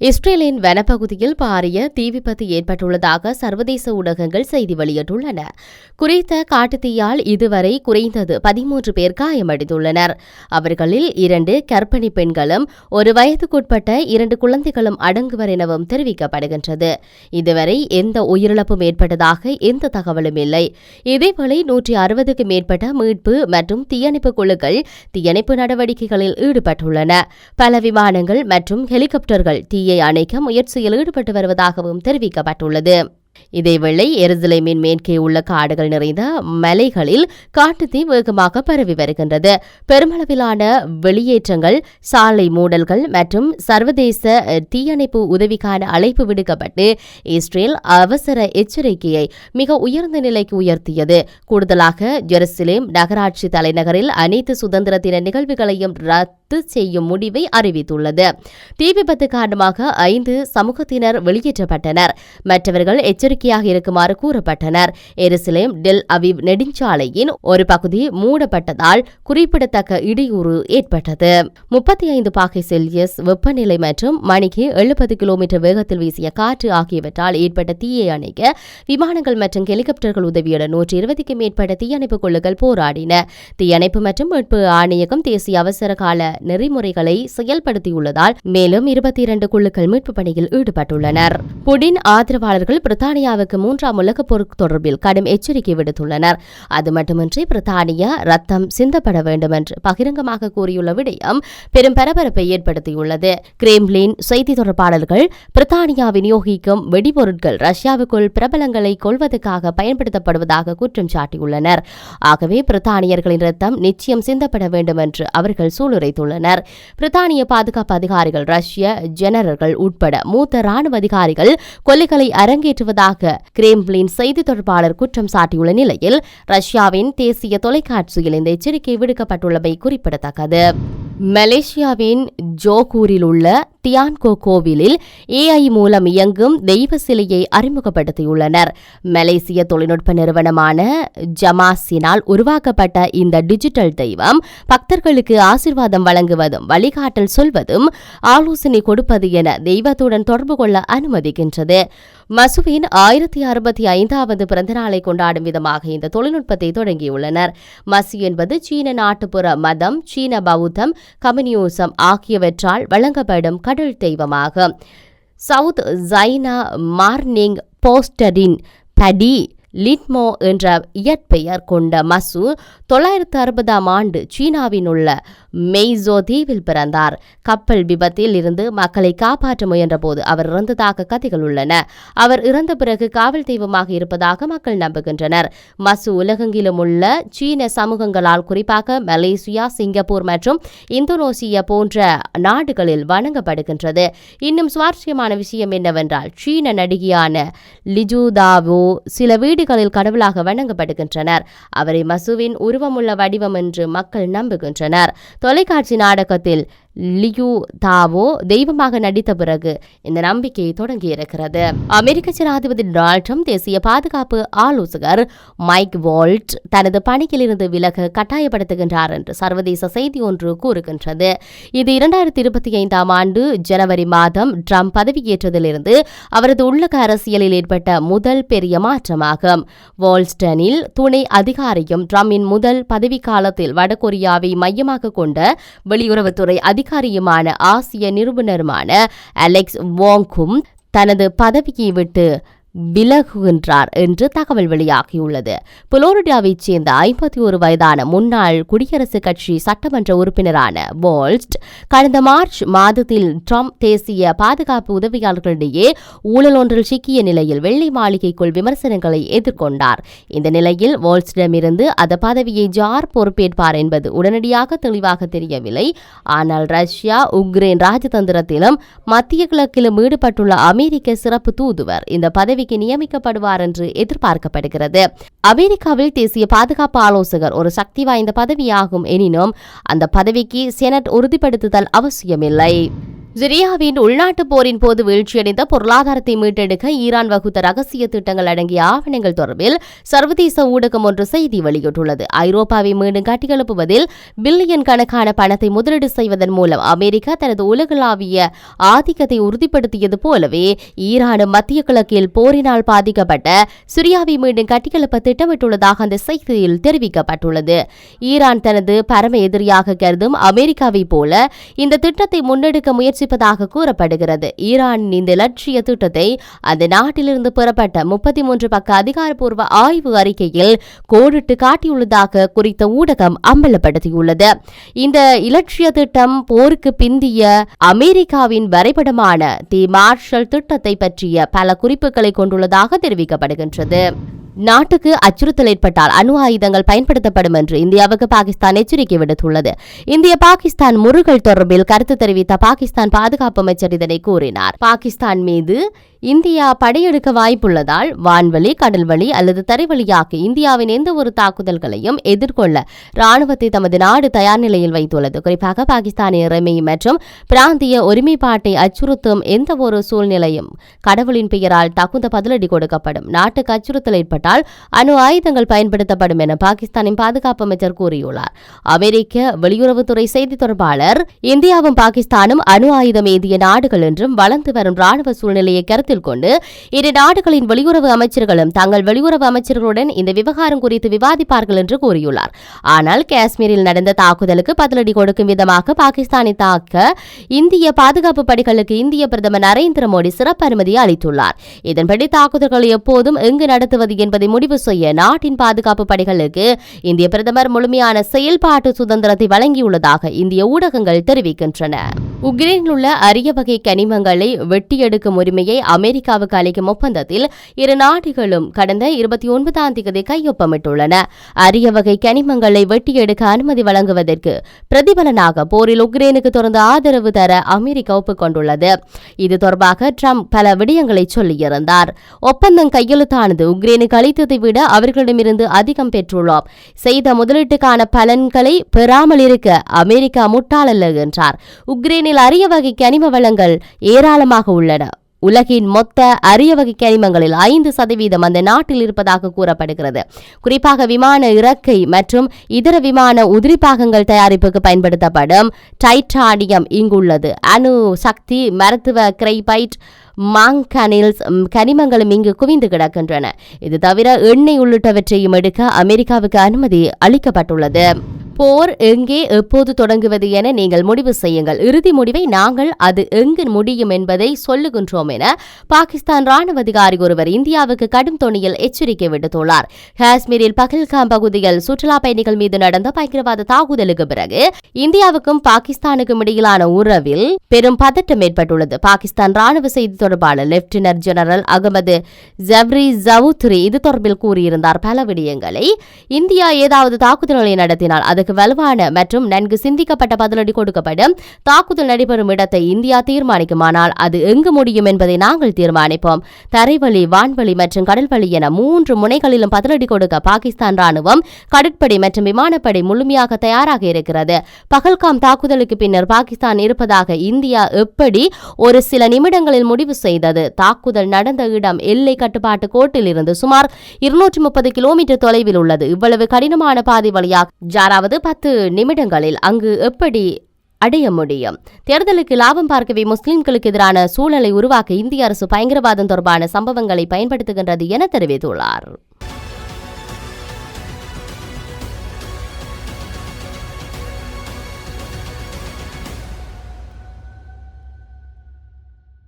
இஸ்ரேலின் வனப்பகுதியில் பாரிய தீ விபத்து ஏற்பட்டுள்ளதாக சர்வதேச ஊடகங்கள் செய்தி வெளியிட்டுள்ளன. குறித்த காட்டுத்தீயால் இதுவரை குறைந்தது பதிமூன்று பேர் காயமடைந்துள்ளனர். அவர்களில் இரண்டு கர்ப்பிணி பெண்களும் ஒரு வயதுக்குட்பட்ட இரண்டு குழந்தைகளும் அடங்குவர் எனவும் தெரிவிக்கப்படுகின்றது. இதுவரை எந்த உயிரிழப்பும் ஏற்பட்டதாக எந்த தகவலும் இல்லை. இதேவேளை நூற்றி அறுபதுக்கு மேற்பட்ட மீட்பு மற்றும் தீயணைப்பு குழுக்கள் தீயணைப்பு நடவடிக்கைகளில் ஈடுபட்டுள்ளன. பல விமானங்கள் மற்றும் ஹெலிகாப்டர்கள் தீ தீயை அணைக்க முயற்சியில் ஈடுபட்டு வருவதாகவும் தெரிவிக்கப்பட்டுள்ளது. இதேவேளை எருசலேமின் மேற்கே உள்ள காடுகள் நிறைந்த மலைகளில் காட்டுத்தீ வேகமாக பரவி வருகின்றது. பெருமளவிலான வெளியேற்றங்கள் சாலை மூடல்கள் மற்றும் சர்வதேச தீயணைப்பு உதவிக்கான அழைப்பு விடுக்கப்பட்டு இஸ்ரேல் அவசர எச்சரிக்கையை மிக உயர்ந்த நிலைக்கு உயர்த்தியது. கூடுதலாக ஜெருசலேம் நகராட்சி தலைநகரில் அனைத்து சுதந்திர தின நிகழ்வுகளையும் ரத்து செய்யும் முடிவை அறிவித்துள்ளது. தீ விபத்து காரணமாக ஐந்து சமூகத்தினர் வெளியேற்றப்பட்டனர். மற்றவர்கள் எச்சரிக்கையாக இருக்குமாறு கூறப்பட்டனர். எருசலேம் டெல் அவிவ் நெடுஞ்சாலையின் ஒரு பகுதி மூடப்பட்டதால் குறிப்பிடத்தக்க இடையூறு ஏற்பட்டது. முப்பத்தி ஐந்து பாகை செல்சியஸ் வெப்பநிலை மற்றும் மணிக்கு எழுபது கிலோமீட்டர் வேகத்தில் வீசிய காற்று ஆகியவற்றால் ஏற்பட்ட தீயை அணைக்க விமானங்கள் மற்றும் ஹெலிகாப்டர்கள் உதவியுடன் நூற்றி இருபதுக்கும் மேற்பட்ட தீயணைப்பு குழுக்கள் போராடின. தீயணைப்பு மற்றும் மீட்பு ஆணையகம் தேசிய அவசர கால நெறிமுறைகளை செயல்படுத்தியுள்ளதால் மேலும் இருபத்தி இரண்டு குழுக்கள் மீட்பு பணியில் ஈடுபட்டுள்ளனர். புடின் ஆதரவாளர்கள் பிரித்தானியாவுக்கு மூன்றாம் உலகப் போர் தொடர்பில் கடும் எச்சரிக்கை விடுத்துள்ளனர். அது மட்டுமின்றி பிரித்தானியா ரத்தம் சிந்தப்பட வேண்டும் என்று பகிரங்கமாக கூறியுள்ள விடயம் பெரும் பரபரப்பை ஏற்படுத்தியுள்ளது. கிரேம்லின் செய்தி தொடர்பாளர்கள் பிரித்தானியா விநியோகிக்கும் வெடிபொருட்கள் ரஷ்யாவுக்குள் பிரபலங்களை கொள்வதற்காக பயன்படுத்தப்படுவதாக குற்றம் சாட்டியுள்ளனர். ஆகவே பிரித்தானியர்களின் ரத்தம் நிச்சயம் சிந்தப்பட வேண்டும் என்று அவர்கள் சூளுரைத்துள்ளனர். பிரித்தானிய பாதுகாப்பு அதிகாரிகள் ரஷ்ய ஜெனரல்கள் உட்பட மூத்த ராணுவ அதிகாரிகள் கொலைகளை அரங்கேற்றுவதாக கிரேம்லின் செய்தி தொடர்பாளர் குற்றம் சாட்டியுள்ள நிலையில் ரஷ்யாவின் தேசிய தொலைக்காட்சியில் இந்த எச்சரிக்கை விடுக்கப்பட்டுள்ளமை குறிப்பிடத்தக்கது. மலேசியாவின் ஜோகூரில் உள்ள தியான்கோ கோவிலில் ஏஐ மூலம் இயங்கும் தெய்வ சிலையை அறிமுகப்படுத்தியுள்ளனர். மலேசிய தொழில்நுட்ப நிறுவனமான ஜமாசினால் உருவாக்கப்பட்ட இந்த டிஜிட்டல் தெய்வம் பக்தர்களுக்கு ஆசிர்வாதம் வழங்குவதும் வழிகாட்டல் சொல்வதும் ஆலோசனை கொடுப்பது என தெய்வத்துடன் தொடர்பு கொள்ள அனுமதிக்கின்றது. மசுவின் ஆயிரத்தி அறுபத்தி ஐந்தாவது பிறந்தநாளை கொண்டாடும் விதமாக இந்த தொழில்நுட்பத்தை தொடங்கியுள்ளனர். மசு என்பது சீன நாட்டுப்புற மதம் சீன பௌத்தம் கம்யூனிசம் ஆகியவற்றால் வழங்கப்படும் கடல் தெய்வமாக. சவுத் ஜைனா மார்னிங் போஸ்டரின் படி லிட்மோ என்ற இயற்பெயர் கொண்ட மசு தொள்ளாயிரத்து அறுபதாம் ஆண்டு சீனாவின் உள்ள மெய்சோ தீவில் பிறந்தார். கப்பல் விபத்தில் இருந்து மக்களை காப்பாற்ற முயன்றபோது அவர் இறந்ததாக கதைகள் உள்ளன. அவர் இறந்த பிறகு காவல் தெய்வமாக இருப்பதாக மக்கள் நம்புகின்றனர். மசு உலகெங்கிலும் உள்ள சீன சமூகங்களால் குறிப்பாக மலேசியா சிங்கப்பூர் மற்றும் இந்தோனேசியா போன்ற நாடுகளில் வணங்கப்படுகின்றது. இன்னும் சுவாரஸ்யமான விஷயம் என்னவென்றால் சீன நடிகையான லிஜுதாவோ சில வீடுகளில் கடவுளாக வணங்கப்படுகின்றனர். அவரை மசுவின் உருவமுள்ள வடிவம் என்று மக்கள் நம்புகின்றனர். தொலைக்காட்சி நாடகத்தில் லியூ தாவோ தெய்வமாக நடித்த பிறகு இந்த நம்பிக்கை தொடங்கியிருக்கிறது அமெரிக்க ஜனாதிபதி டொனால்ட் ட்ரம்ப் தேசிய பாதுகாப்பு ஆலோசகர் மைக் வால்ட் தனது பணியிலிருந்து விலக கட்டாயப்படுத்துகின்றார் என்று சர்வதேச செய்தி ஒன்று கூறுகின்றது. இது இரண்டாயிரத்தி இருபத்தி ஐந்தாம் ஆண்டு ஜனவரி மாதம் ட்ரம்ப் பதவியேற்றதிலிருந்து அவரது உள்ளக அரசியலில் ஏற்பட்ட முதல் பெரிய மாற்றமாகும். வால்ஸ்டனில் துணை அதிகாரியும் ட்ரம்பின் முதல் பதவிக்காலத்தில் வடகொரியாவை மையமாக கொண்ட வெளியுறவுத்துறை அதிகாரியுமான ஆசிய நிறுவனருமான அலெக்ஸ் வாங்கும் தனது பதவியை விட்டு விலகுகின்றார் என்று தகவல் வெளியாகியுள்ளது. புளோரிடாவைச் சேர்ந்த ஐம்பத்தி ஒரு வயதான முன்னாள் குடியரசுக் கட்சி சட்டமன்ற உறுப்பினரான வால்ஸ்ட் கடந்த மார்ச் மாதத்தில் ட்ரம்ப் தேசிய பாதுகாப்பு உதவியாளர்களிடையே ஊழல் ஒன்றில் சிக்கிய நிலையில் வெள்ளை மாளிகைக்குள் விமர்சனங்களை எதிர்கொண்டார். இந்த நிலையில் வோல்ஸ்டிடமிருந்து அந்த பதவியை ஜார் பொறுப்பேற்பார் என்பது உடனடியாக தெளிவாக தெரியவில்லை. ஆனால் ரஷ்யா உக்ரைன் ராஜதந்திரத்திலும் மத்திய கிழக்கிலும் ஈடுபட்டுள்ள அமெரிக்க சிறப்பு தூதுவர் இந்த பதவி பதவிக்கு நியமிக்கப்படுவார் என்று எதிர்பார்க்கப்படுகிறது. அமெரிக்காவில் தேசிய பாதுகாப்பு ஆலோசகர் ஒரு சக்தி வாய்ந்த பதவியாகும் எனினும் அந்த பதவிக்கு செனட் உறுதிப்படுத்துதல் அவசியமில்லை. சிரியாவின் உள்நாட்டு போரின் போது வீழ்ச்சியடைந்த பொருளாதாரத்தை மீட்டெடுக்க ஈரான் வகுத்த ரகசிய திட்டங்கள் அடங்கிய ஆவணங்கள் தொடர்பில் சர்வதேச ஊடகம் ஒன்று செய்தி வெளியிட்டுள்ளது. ஐரோப்பாவை மீண்டும் கட்டியெழுப்புவதில் பில்லியன் கணக்கான பணத்தை முதலீடு செய்வதன் மூலம் அமெரிக்கா தனது உலகளாவிய ஆதிக்கத்தை உறுதிப்படுத்தியது போலவே ஈரானும் மத்திய கிழக்கில் போரினால் பாதிக்கப்பட்ட சிரியாவை மீண்டும் கட்டியெழுப்ப திட்டமிட்டுள்ளதாக அந்த செய்தியில் தெரிவிக்கப்பட்டுள்ளது. ஈரான் தனது பரம எதிரியாக கருதும் அமெரிக்காவை போல இந்த திட்டத்தை முன்னெடுக்க முயற்சி முயற்சிப்பதாக கூறப்படுகிறது. ஈரானின் இந்த லட்சிய திட்டத்தை அந்த நாட்டிலிருந்து பெறப்பட்ட முப்பத்தி மூன்று பக்க அதிகாரப்பூர்வ ஆய்வு அறிக்கையில் கோடிட்டு காட்டியுள்ளதாக குறித்த ஊடகம் அம்பலப்படுத்தியுள்ளது. இந்த இலட்சிய திட்டம் போருக்கு பிந்திய அமெரிக்காவின் வரைபடமான தி மார்ஷல் திட்டத்தை பற்றிய பல குறிப்புகளை கொண்டுள்ளதாக தெரிவிக்கப்படுகின்றது. நாட்டுக்கு அச்சுறுத்தல் ஏற்பட்டால் அணு ஆயுதங்கள் பயன்படுத்தப்படும் என்று இந்தியாவுக்கு பாகிஸ்தான் எச்சரிக்கை விடுத்துள்ளது. இந்திய பாகிஸ்தான் முருகல் தொடர்பில் கருத்து தெரிவித்த பாகிஸ்தான் பாதுகாப்பு அமைச்சர் இதனை கூறினார். பாகிஸ்தான் மீது இந்தியா படையெடுக்க வாய்ப்புள்ளதால் வான்வழி கடல்வழி அல்லது தரைவழியாக இந்தியாவின் எந்த ஒரு தாக்குதல்களையும் எதிர்கொள்ள ராணுவத்தை தமது நாடு தயார் நிலையில் வைத்துள்ளது. குறிப்பாக பாகிஸ்தானிய இறைமை மற்றும் பிராந்திய ஒருமைப்பாட்டை அச்சுறுத்தும் எந்த ஒரு சூழ்நிலையும் கடவுளின் பெயரால் தகுந்த பதிலடி கொடுக்கப்படும். நாட்டுக்கு அச்சுறுத்தல் ஏற்பட்டால் அணு ஆயுதங்கள் பயன்படுத்தப்படும் என பாகிஸ்தானின் பாதுகாப்பு அமைச்சர் கூறியுள்ளார். அமெரிக்க வெளியுறவுத்துறை செய்தி தொடர்பாளர் இந்தியாவும் பாகிஸ்தானும் அணு ஆயுதம் ஏந்திய நாடுகள் என்றும் வளர்ந்து வரும் ராணுவ சூழ்நிலையை கருத்தில் கருத்தில் கொண்டு இரு நாடுகளின் வெளியுறவு அமைச்சர்களும் தங்கள் வெளியுறவு அமைச்சர்களுடன் இந்த விவகாரம் குறித்து விவாதிப்பார்கள் என்று கூறியுள்ளார். ஆனால் காஷ்மீரில் நடந்த தாக்குதலுக்கு பதிலடி கொடுக்கும் விதமாக பாகிஸ்தானை தாக்க இந்திய பாதுகாப்பு படைகளுக்கு இந்திய பிரதமர் நரேந்திர மோடி சிறப்பு அனுமதி அளித்துள்ளார். இதன்படி தாக்குதல்களை எப்போதும் எங்கு நடத்துவது என்பதை முடிவு செய்ய நாட்டின் பாதுகாப்பு படைகளுக்கு இந்திய பிரதமர் முழுமையான செயல்பாட்டு சுதந்திரத்தை வழங்கியுள்ளதாக இந்திய ஊடகங்கள் தெரிவிக்கின்றன. உக்ரைனில் உள்ள அரிய வகை கனிமங்களை வெட்டியெடுக்கும் உரிமையை அமெரிக்காவுக்கு அளிக்கும் ஒப்பந்தத்தில் இரு நாடுகளும் கடந்த இருபத்தி ஒன்பதாம் தேதி கையொப்பமிட்டுள்ளன. அரிய வகை கனிமங்களை வெட்டி எடுக்க அனுமதி வழங்குவதற்கு பிரதிபலனாக போரில் உக்ரைனுக்கு தொடர்ந்து ஆதரவு தர அமெரிக்கா ஒப்புக்கொண்டுள்ளது. இது தொடர்பாக ட்ரம்ப் பல விடயங்களை சொல்லியிருந்தார். ஒப்பந்தம் கையெழுத்தானது உக்ரைனுக்கு அளித்ததை விட அவர்களிடமிருந்து அதிகம் பெற்றுள்ளோம். செய்த முதலீட்டுக்கான பலன்களை பெறாமல் இருக்க அமெரிக்கா முட்டாளல்ல என்றார். உக்ரைனில் அரிய வகை கனிம வளங்கள் ஏராளமாக உள்ளன. உலகின் மொத்த அரிய வகை கனிமங்களில் ஐந்து சதவீதம் அந்த நாட்டில் இருப்பதாக கூறப்படுகிறது. குறிப்பாக விமான இறக்கை மற்றும் இதர விமான உதிரி பாகங்கள் தயாரிப்புக்கு பயன்படுத்தப்படும் டைட்டானியம் இங்குள்ளது. அணு சக்தி மருத்துவ கிரைபைட் மாங்கனில்ஸ் கனிமங்களும் இங்கு குவிந்து கிடக்கின்றன. இது தவிர எண்ணெய் உள்ளிட்டவற்றையும் எடுக்க அமெரிக்காவுக்கு அனுமதி அளிக்கப்பட்டுள்ளது. போர் எங்கே எப்போது தொடங்குவது என நீங்கள் முடிவு செய்யுங்கள். இறுதி முடிவை நாங்கள் அது எங்கு முடியும் என்பதை சொல்லுகின்றோம் என பாகிஸ்தான் ராணுவ அதிகாரி ஒருவர் இந்தியாவுக்கு கடும் தொனியில் எச்சரிக்கை விடுத்துள்ளார். காஷ்மீரில் பகல்காம் பகுதியில் சுற்றுலா பயணிகள் மீது நடந்த பயங்கரவாத தாக்குதலுக்கு பிறகு இந்தியாவுக்கும் பாகிஸ்தானுக்கும் இடையிலான உறவில் பெரும் பதட்டம் ஏற்பட்டுள்ளது. பாகிஸ்தான் ராணுவ செய்தி தொடர்பாளர் லெப்டினன்ட் ஜெனரல் அகமது ஜவ்ரி ஜவுத்ரி இது தொடர்பில் கூறியிருந்தார். பல விடயங்களை இந்தியா ஏதாவது தாக்குதல்களை நடத்தினால் அது அதற்கு வலுவான மற்றும் நன்கு சிந்திக்கப்பட்ட பதிலடி கொடுக்கப்படும் தாக்குதல் நடைபெறும் இடத்தை இந்தியா தீர்மானிக்குமானால் அது எங்கு முடியும் என்பதை நாங்கள் தீர்மானிப்போம். தரைவழி வான்வழி மற்றும் கடல்வழி என மூன்று முனைகளிலும் பதிலடி கொடுக்க பாகிஸ்தான் ராணுவம் கடற்படை மற்றும் விமானப்படை முழுமையாக தயாராக இருக்கிறது. பகல்காம் தாக்குதலுக்கு பின்னர் பாகிஸ்தான் இருப்பதாக இந்தியா எப்படி ஒரு சில நிமிடங்களில் முடிவு செய்தது? தாக்குதல் நடந்த இடம் எல்லை கட்டுப்பாட்டு கோட்டில் இருந்து சுமார் இருநூற்றி முப்பது கிலோமீட்டர் தொலைவில் உள்ளது. இவ்வளவு கடினமான பாதை வழியாக ஜாராவது பத்து நிமிடங்களில் அங்கு எப்படி அடைய முடியும்? தேர்தலுக்கு லாபம் பார்க்கவே முஸ்லிம்களுக்கு எதிரான சூழலை உருவாக்க இந்திய அரசு பயங்கரவாதம் தொடர்பான சம்பவங்களை பயன்படுத்துகின்றது என தெரிவித்துள்ளார்.